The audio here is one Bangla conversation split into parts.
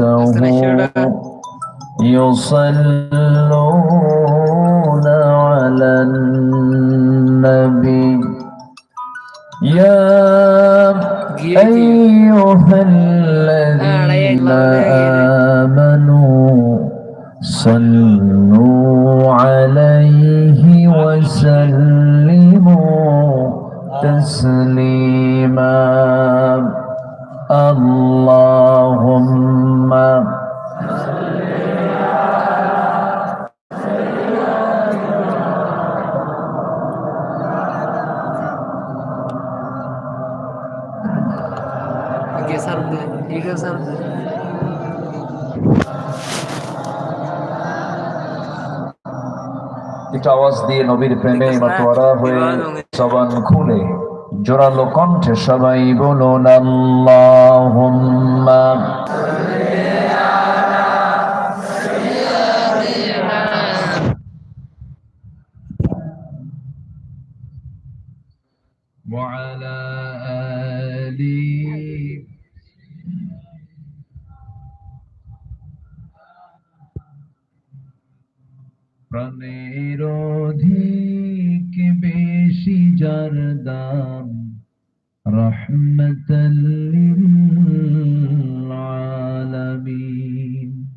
وملائكته يصلون على النبي. يا أيها الذين آمنوا صلوا عليه وسلموا تسليما. ঠিক আছে স্যার দে একটু আওয়াজ দিয়ে নবীর প্রেমে মাতোয়ারা হয়ে জবান খুলে জোরালো কণ্ঠে সবাই বলুন আল্লাহুম্মা وعلى রহমতাল্লিল আলামিন।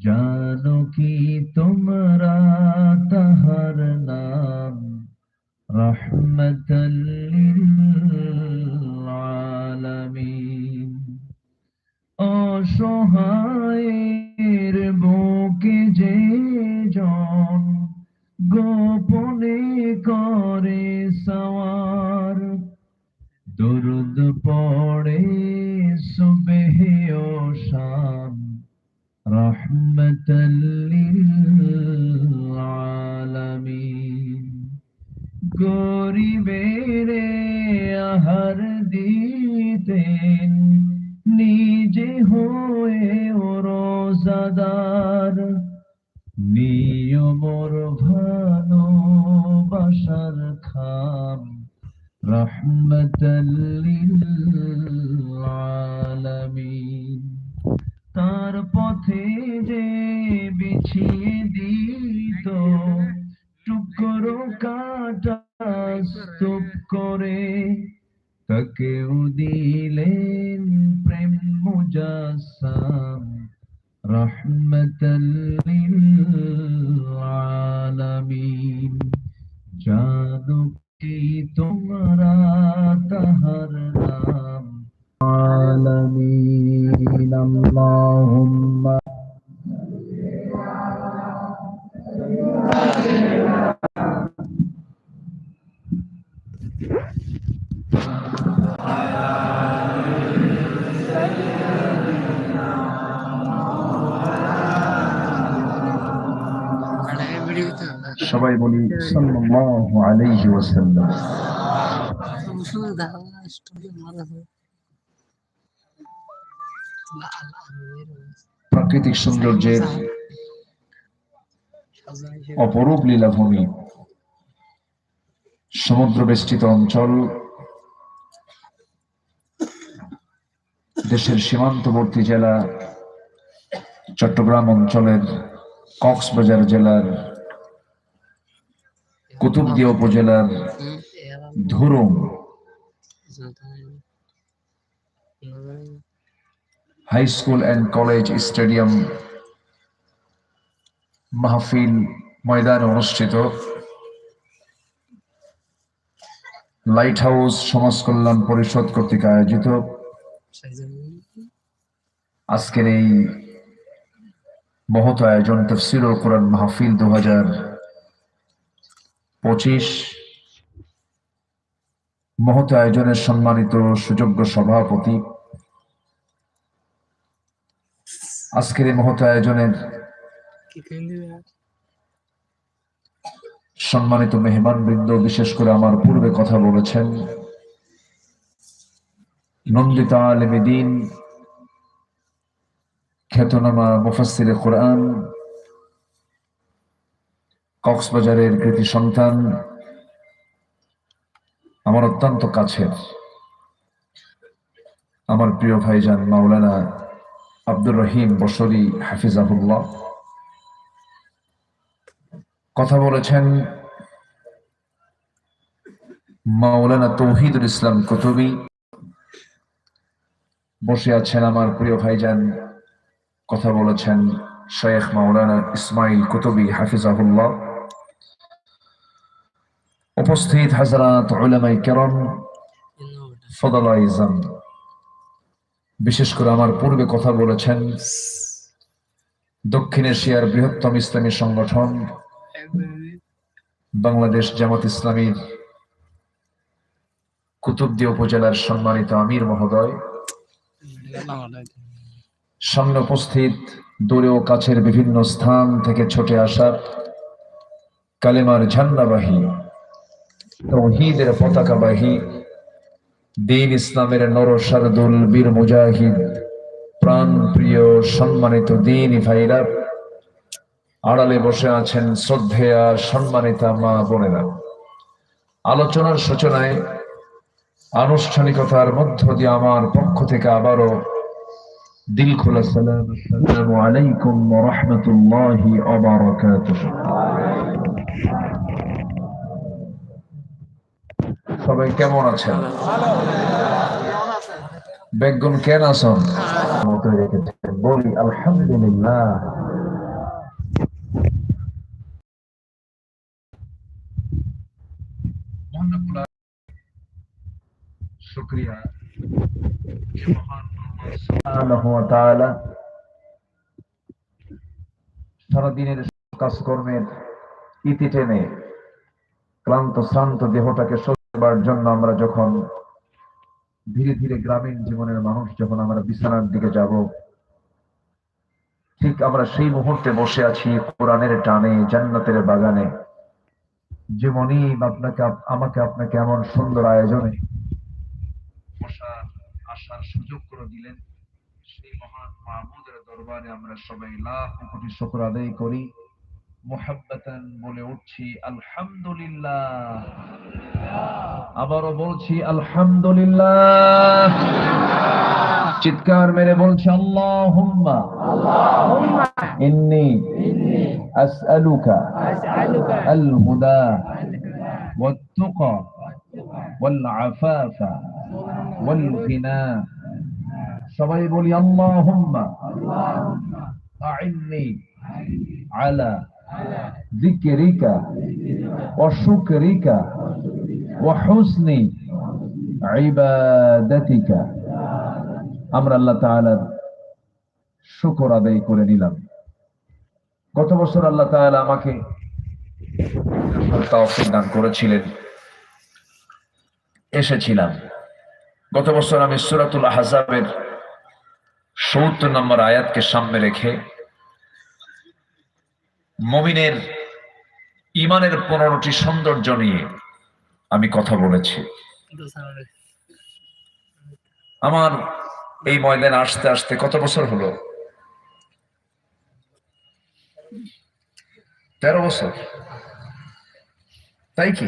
জানো কি তোমরা তাহার নাম? রহমতাল্লিল আলামিন। অসহায়ের বুকে যে জন গোপনে করে পড়ে সুবহ ও শাম রহমতাল্লিল আলামিন গরিবের আহার দিতেন নিজে হয়ে রহমতাল্লিল আলামিন সবাই বলি সাল্লাল্লাহু আলাইহি ওয়াসাল্লাম। প্রাকৃতিক সৌন্দর্যের অপরূপ লীলাভূমি। সমুদ্র বেষ্টিত অঞ্চল। দেশের সীমান্তবর্তী জেলা। চট্টগ্রাম অঞ্চলের কক্সবাজার জেলার কুতুবদিয়া উপজেলার Dhurung. High school and college stadium মাহফিল ময়দানে অনুষ্ঠিত। লাইট হাউস সমাজ কল্যাণ পরিষদ কর্তৃক আয়োজিত। আজকের এই মহৎ আয়োজন তফসিরুল কোরআন মাহফিল দু হাজার পঁচিশ। মহৎ আয়োজনের সম্মানিত সুযোগ্য সভাপতি। আজকের এই মহৎ আয়োজনের সম্মানিত মেহমান বৃন্দ, বিশেষ করে আমার পূর্বে কথা বলেছেন নন্দিতা আলমেদিন খ্যাতনামা মুফাসসিরে কোরআন কক্সবাজারের কৃতি সন্তান আমার অত্যন্ত কাছের। আমার প্রিয় ভাইজান মাওলানা আব্দুর রহিম বসরি হাফিজাহুল্লাহ। কথা বলেছেন মাওলানা তৌহিদুল ইসলাম কুতুবি। বসে আছেন আমার প্রিয় ভাইজান, কথা বলেছেন শেখ মাওলানা ইসমাইল কুতুবি হাফিজাহুল্লাহ। উপস্থিত হাজরাত উলামাই কেরম ফদলা ইজাম বিশেষ করে আমার পূর্বে কথা বলেছেন দক্ষিণ এশিয়ার বৃহত্তম ইসলামী সংগঠন বাংলাদেশ জামাত ইসলামীর কুতুবদি উপজেলার সম্মানিত আমির মহোদয়। সামনে উপস্থিত দূরে ও কাছের বিভিন্ন স্থান থেকে ছুটে আসা কালেমার ঝান্ডাবাহী তৌহিদের পতাকাবাহী দিন ইসলামের নরসারদুল বীর মুজাহিদ প্রাণ প্রিয় সম্মানিত দিন ভাইরা, আড়ালে বসে আছেন শ্রদ্ধেয়া সম্মানিতা মা বোনেরা। আলোচনার সূচনায় আনুষ্ঠানিকতার মধ্য দিয়ে আমার পক্ষ থেকে আবারও দিল খোলা সালাম আলাইকুম ওয়া সবাই কেমন আছেন? বেগুন কেন রেখেছেন বলি, আলহামদুলিল্লাহ। শুক্রিয়া। সারাদিনের কাজকর্মের ইতি টেনে ক্লান্ত, শ্রান্ত দেহটাকে সবার জন্য আমরা যখন ধীরে ধীরে গ্রামীণ জীবনের মানুষ যখন আমরা বিছানার দিকে যাব, ঠিক আমরা সেই মুহূর্তে বসে আছি কোরআনের টানে, জান্নাতের বাগানে। যেমনই আপনাকে আমাকে আপনাকে এমন সুন্দর আয়োজনে আসার সুযোগ করে দিলেন, সেই মহান মাহমুদের দরবারে আমরা সবাই লাখ কোটি শুকর আদায় করি। বলে উঠছি, আলহামদুলিল্লাহ। আবারও বলছি আলহামদুলিল্লাহ চিৎকার মেরে বলছি আল্লাহুম্মা ইন্নি আসআলুকা আল হুদা والتقى والعفاف والغنى সবাই বলি আল্লাহুম্মা আইন্নি আলা ذكرك وشكرك وحسن عبادتك আমরা আল্লাহ তাআলার শুকর আদায় করে নিলাম গত বছর আল্লাহ তাআলা আমাকে তৌফিক দান করেছিলেন এসেছিলাম গত বছর আমি সূরাতুল আহজাবের 70 নম্বর আয়াতকে সামনে রেখে মমিনের ইমানের পনেরোটি সৌন্দর্য নিয়ে আমি কথা বলেছি। আমার এই ময়দানে আসতে আসতে কত বছর হলো? তেরো বছর। তাই কি?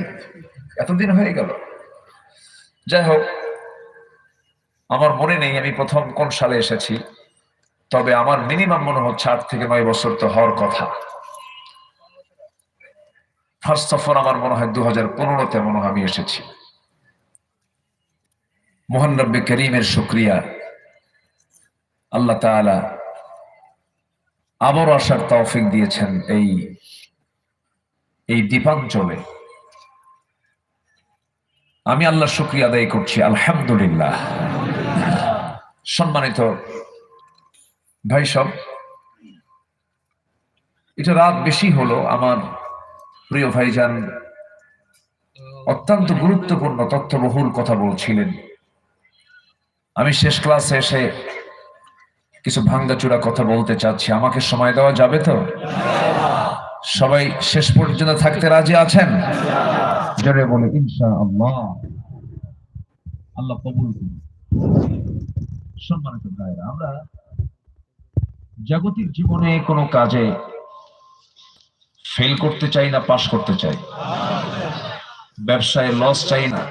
এতদিন হয়ে গেল। যাই হোক, আমার মনে নেই আমি প্রথম কোন সালে এসেছি, তবে আমার মিনিমাম মনে হচ্ছে আট থেকে নয় বছর তো হওয়ার কথা। ফার্স্ট সফর আমার মনে হয় দু হাজার পনেরোতে মনে হয় আমি এসেছি। মোহান রব্বে করিমের শুক্রিয়া। আল্লাহ তাআলা আবার আসার তৌফিক দিয়েছেন এই এই দ্বীপাঞ্চলে আমি আল্লাহ শুক্রিয়া আদায় করছি, আলহামদুলিল্লাহ। সম্মানিত ভাই সব এটা রাত বেশি হলো, আমার প্রিয় ভাইজান, অত্যন্ত গুরুত্বপূর্ণ তথ্যবহুল কথা বলছিলেন। আমি শেষ ক্লাসে এসে কিছু ভাঙ্গাচুরা কথা বলতে চাচ্ছি। আমাকে সময় দেওয়া যাবে তো? সবাই শেষ পর্যন্ত থাকতে রাজি আছেন? জোরে বলে ইনশা আল্লাহ আল্লাহ কবুল সম্মানিত ভাইরা আমরা জাগতিক জীবনে কোনো কাজে ফেল করতে চাই না পাশ করতে চাই? ব্যবসায় লস চাই না,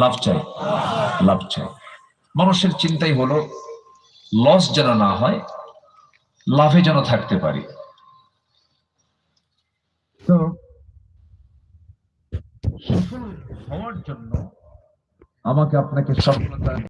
লাভ চাই? লাভ চাই। মানুষের চিন্তাই হলো লস যেন না হয়, লাভে যেন থাকতে পারি। তো সফল হওয়ার জন্য আমাকে আপনাকে সফলতা